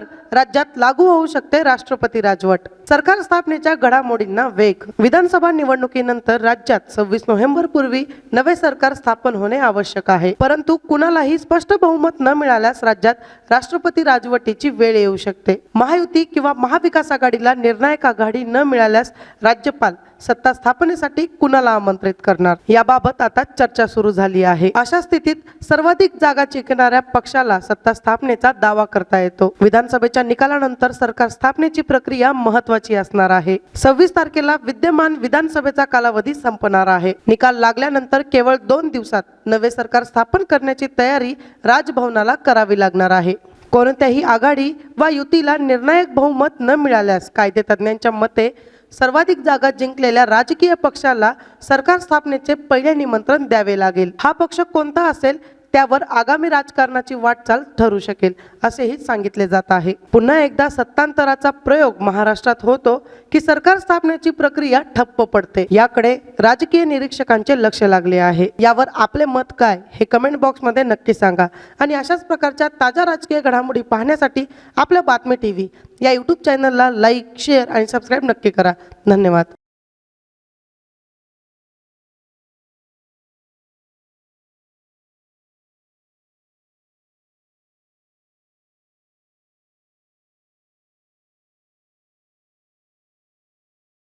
नंतर राज्यात लागू होऊ शकते राष्ट्रपती राजवट. सरकार स्थापनेच्या घडामोडींना वेग. विधानसभा निवडणुकीनंतर राज्यात सव्वीस नोव्हेंबर पूर्वी नवे सरकार स्थापन होणे आवश्यक आहे. परंतु कुणालाही स्पष्ट बहुमत न मिळाल्यास राज्यात राष्ट्रपती राजवटीची वेळ येऊ शकते. महायुती किंवा महाविकास आघाडीला निर्णायक आघाडी न मिळाल्यास राज्यपाल सत्ता स्थापनेसाठी कुणाला आमंत्रित करणार? याबाबत आता चर्चा सुरू झाली आहे. अशा स्थितीत सर्वाधिक जागा जिंकणाऱ्या पक्षाला सत्ता स्थापनेचा दावा करता येतो. विधान विधानसभेच्या निकालानंतर सरकार स्थापनेची प्रक्रिया महत्वाची असणार आहे. सव्वीस तारखेला विद्यमान विधानसभेचा कालावधी संपणार आहे. निकाल लागल्यानंतर केवळ दोन दिवसात नवे सरकार स्थापन करण्याची तयारी राजभवनाला करावी लागणार आहे. कोणत्याही आघाडी वा युतीला निर्णायक बहुमत न मिळाल्यास कायदेतज्ञांच्या मते सर्वाधिक जागा जिंकलेल्या राजकीय पक्षाला सरकार स्थापनेचे पहिले निमंत्रण द्यावे लागेल. हा पक्ष कोणता असेल त्यावर आगामी राजकारणाची वाटचाल ठरू शकेल असेही सांगितले जात आहे. पुन्हा एकदा सत्तांतराचा प्रयोग महाराष्ट्रात होतो की सरकार स्थापनेची प्रक्रिया ठप्प पडते. याकडे राजकीय निरीक्षकांचे लक्ष लागले आहे. यावर आपले मत काय हे कमेंट बॉक्समध्ये नक्की सांगा. आणि अशाच प्रकारच्या ताज्या राजकीय घडामोडी पाहण्यासाठी आपल्या बातमी टी व्ही या यूट्यूब चॅनलला लाईक शेअर आणि सबस्क्राईब नक्की करा. धन्यवाद.